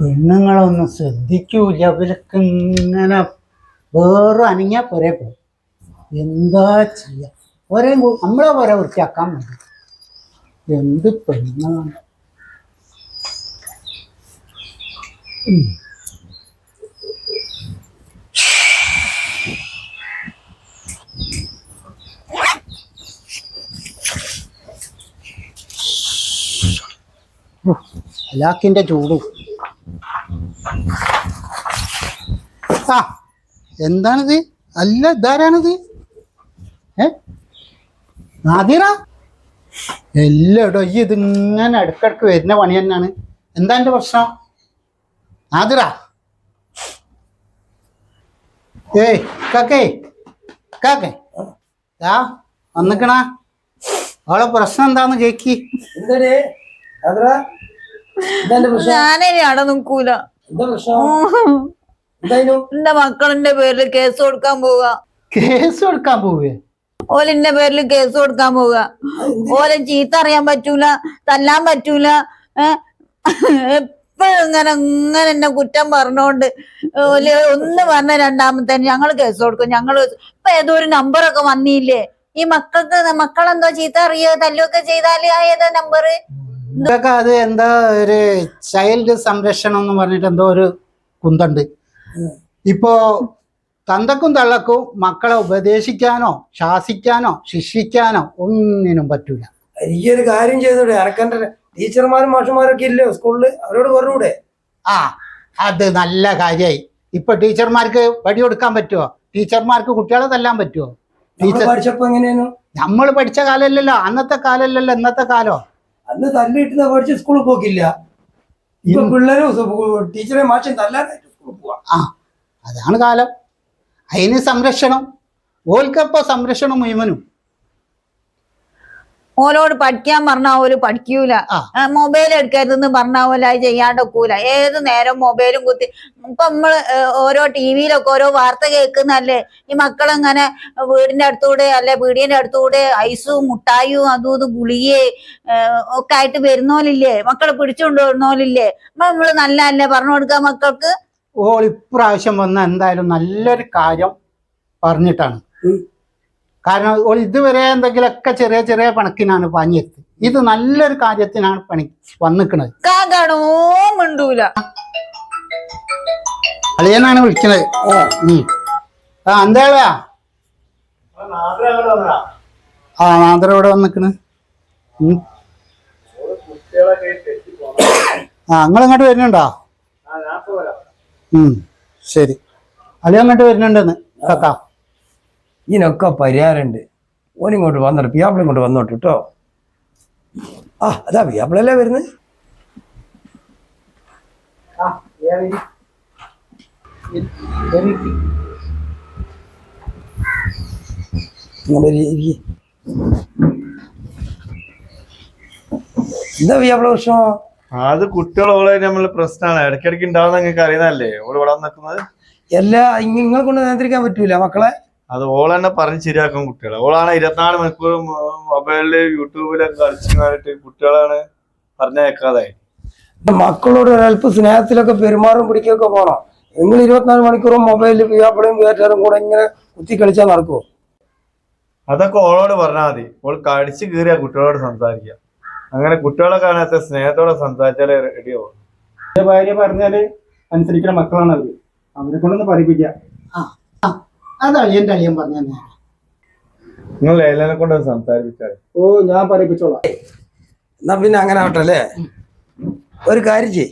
പെണ്ണുങ്ങളൊന്നും ശ്രദ്ധിക്കൂല. അവർക്ക് ഇങ്ങനെ വേറെ അനങ്ങിയാൽ പോരെ പോകും എന്താ ചെയ്യാ? ഒരേ നമ്മളെ പോരെ വൃത്തിയാക്കാൻ മതി. എന്ത് പെണ്ണാണ്? അലാക്കിന്റെ ചൂടും. ആ എന്താണിത്? അല്ല ഇതാരാണിത്? ഏ? നാദിറ? എല്ലായിടോ ഈ ഇതിങ്ങനെ ഇടക്കിടക്ക് വരുന്ന പണി തന്നെയാണ്. എന്താ എന്റെ പ്രശ്നം? നാദിറ? ഏയ് കാക്കേ കാക്കേ. ആ വന്നിക്കണ. അവളെ പ്രശ്നം എന്താന്ന് കേക്കി. ഞാനേ അവിടെ നിൽക്കൂല. എന്റെ മക്കളിന്റെ പേരിൽ കേസ് കൊടുക്കാൻ പോവുക. കേസ് കൊടുക്കാൻ പോവേ ഓലിന്റെ പേരിൽ കേസ് കൊടുക്കാൻ പോവുക. ഓലെ ചീത്ത അറിയാൻ പറ്റൂല തല്ലാൻ പറ്റൂല എപ്പോഴും ഇങ്ങനെ ഇങ്ങനെ എന്നെ കുറ്റം പറഞ്ഞോണ്ട് ഓൽ ഒന്ന് പറഞ്ഞ രണ്ടാമത്തെ ഞങ്ങൾ കേസ് കൊടുക്കും. ഞങ്ങൾ ഇപ്പൊ ഏതോ ഒരു നമ്പറൊക്കെ വന്നില്ലേ? ഈ മക്കൾക്ക് മക്കളെന്തോ ചീത്ത അറിയോ? തല്ലുമൊക്കെ ചെയ്താൽ ആ ഏതാ നമ്പർ ഇതൊക്കെ അത് എന്താ ഒരു ചൈൽഡ് സംരക്ഷണം എന്ന് പറഞ്ഞിട്ട് എന്തോ ഒരു കുന്തണ്ട്. ഇപ്പോ തന്തക്കും തള്ളക്കും മക്കളെ ഉപദേശിക്കാനോ ശാസിക്കാനോ ശിക്ഷിക്കാനോ ഒന്നിനും പറ്റൂല. ഈ ഒരു കാര്യം ചെയ്തൂടെ? എനക്കെന്റെ ടീച്ചർമാരും മാഷുമാരൊക്കെ ഇല്ലേ സ്കൂളിൽ? അവരോട് പറഞ്ഞൂടെ? ആ അത് നല്ല കാര്യമായി ഇപ്പൊ ടീച്ചർമാർക്ക് വടി കൊടുക്കാൻ പറ്റുമോ ടീച്ചർമാർക്ക് കുട്ടികളെ തല്ലാൻ പറ്റുമോ ടീച്ചർ പഠിച്ചപ്പോ എങ്ങനെയാണ് നമ്മൾ പഠിച്ച കാലമല്ലല്ലോ അന്നത്തെ കാലമല്ലല്ലോ ഇന്നത്തെ കാലോ. അന്ന് തല്ലിട്ട് പഠിച്ച് സ്കൂളിൽ പോക്കില്ല. ഇപ്പൊ പിള്ളേരും ടീച്ചറെ മാഷം തല്ലാനായിട്ട് സ്കൂളിൽ പോവാ. ആ അതാണ് കാലം. അതിന് സംരക്ഷണം. ഓൽക്കപ്പോ സംരക്ഷണം മുഴുവനും. ഓലോട് പഠിക്കാൻ പറഞ്ഞാൽ ഓൽ പഠിക്കൂല. മൊബൈൽ എടുക്കരുതെന്ന് പറഞ്ഞാൽ ഓല അത് ചെയ്യാണ്ടൊക്കൂല. ഏത് നേരം മൊബൈലും കുത്തി ഇപ്പൊ നമ്മൾ ഓരോ ടിവിയിലൊക്കെ ഓരോ വാർത്ത കേൾക്കുന്നല്ലേ ഈ മക്കളെങ്ങനെ വീടിന്റെ അടുത്തൂടെ അല്ലെ പീടിയന്റെ അടുത്തൂടെ ഐസും മുട്ടായും അതും ഇതും ഗുളിയെ ഒക്കെ ആയിട്ട് വരുന്നോലില്ലേ? മക്കളെ പിടിച്ചുകൊണ്ട് വരുന്നോലില്ലേ? അപ്പൊ നമ്മൾ നല്ല അല്ലേ പറഞ്ഞു കൊടുക്കാൻ മക്കൾക്ക്? ഓൾ ഇപ്രാവശ്യം വന്ന എന്തായാലും നല്ലൊരു കാര്യം പറഞ്ഞിട്ടാണ്. കാരണം ഓൾ ഇതുവരെ എന്തെങ്കിലുമൊക്കെ ചെറിയ ചെറിയ പണക്കിനാണ് പണിയെത്തി ഇത് നല്ലൊരു കാര്യത്തിനാണ് പണി വന്നിക്കണത്. കാകാണോ? മിണ്ടൂല. അളിയനാണ് വിളിക്കണത്. ഉം. ആ എന്താ ആ നാദ്ര ഇവിടെ വന്നിക്കണ്? ഉം. ആ നിങ്ങൾ അങ്ങോട്ട് വരുന്നുണ്ടോ ഉം ശരി. അളിയ അങ്ങോട്ട് വരുന്നുണ്ടെന്ന്. കേക്കാം ഇതിനൊക്കെ പരിഹാരമുണ്ട് ഓനിങ്ങോട്ട് വന്നോട്ട് പിയാപ്പിൾ ഇങ്ങോട്ട് വന്നോട്ട് കേട്ടോ ആ അതാ പിയാപ്പിളല്ലേ വരുന്നത് ഇങ്ങനെ ഇരി- ഇരി. എന്താ പിയാപ്പിള പ്രശ്നം? അത് കുട്ടികളോളെ നമ്മൾ പ്രശ്നമാണ് ഇടയ്ക്കിടയ്ക്ക് ഉണ്ടാവുന്ന നിങ്ങൾക്ക് അറിയുന്നതല്ലേ? ഓൾ ഇവിടെ നിൽക്കുന്നത്? എല്ലാ നിങ്ങളെ കൊണ്ട് നിയന്ത്രിക്കാൻ പറ്റൂല മക്കളെ? അത് ഓൾ തന്നെ പറഞ്ഞ് ശരിയാക്കും കുട്ടികളെ. ഓളാണ് ഇരുപത്തിനാല് മണിക്കൂറും മൊബൈലിൽ യൂട്യൂബിലൊക്കെ കളിച്ചിട്ട് കുട്ടികളാണ് പറഞ്ഞേക്കാതെ മക്കളോട് ഒരല്പ സ്നേഹത്തിലൊക്കെ പെരുമാറും പിടിക്കുകയൊക്കെ പോണം. നിങ്ങൾ ഇരുപത്തിനാല് മണിക്കൂറും മൊബൈലിൽ പിയാപ്പിളയും പിയാറ്റാറും കൂടെ ഇങ്ങനെ കുത്തി കളിച്ചാൽ നടക്കുമോ അതൊക്കെ ഓളോട് പറഞ്ഞാൽ മതി. ഓൾ കടിച്ചു കീറിയ കുട്ടികളോട് സംസാരിക്കുക അങ്ങനെ കുട്ടികളൊക്കെ കാണാത്ത സ്നേഹത്തോടെ സംസാരിച്ചാലേ റെഡിയാവും എന്റെ ഭാര്യ പറഞ്ഞാൽ അനുസരിക്കുന്ന മക്കളാണ് അവർ. അവരെ കൊണ്ടൊന്ന് പഠിപ്പിക്കാം. അത് എന്റെ അളിയൻ പറഞ്ഞു നിങ്ങൾ ലൈലനെ കൊണ്ട് സംസാരിപ്പിച്ചാൽ ഓ ഞാൻ പറയിപ്പിച്ചോളാം. എന്നാ പിന്നെ അങ്ങനെ ആവട്ടെ അല്ലേ? ഒരു കാര്യം ചെയ്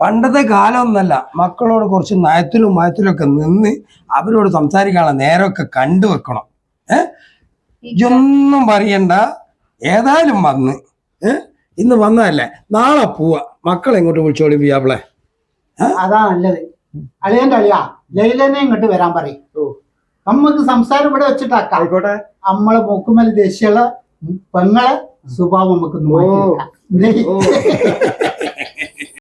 പണ്ടത്തെ കാലമൊന്നല്ല മക്കളോട് കുറച്ച് നയത്തിലും മയത്തിലും ഒക്കെ നിന്ന് അവരോട് സംസാരിക്കാനുള്ള നേരമൊക്കെ കണ്ടുവെക്കണം ഏ? ഇതൊന്നും പറയണ്ട. ഏതായാലും വന്ന്. ഏ? ഇന്ന് വന്നതല്ലേ? നാളെ പോവാ. മക്കളെ ഇങ്ങോട്ട് വിളിച്ചോളി പിയാപ്പിളെ. അതാ നല്ലത്. അളിയന്റെ അളിയാ ലൈലനെ ഇങ്ങോട്ട് വരാൻ പറയും. നമുക്ക് സംസാരം ഇവിടെ വെച്ചിട്ടാക്കാം ആയിക്കോട്ടെ നമ്മളെ മൂക്കുമൽ ദേശീയ പെങ്ങളെ സ്വഭാവം നമുക്ക്. ഓ.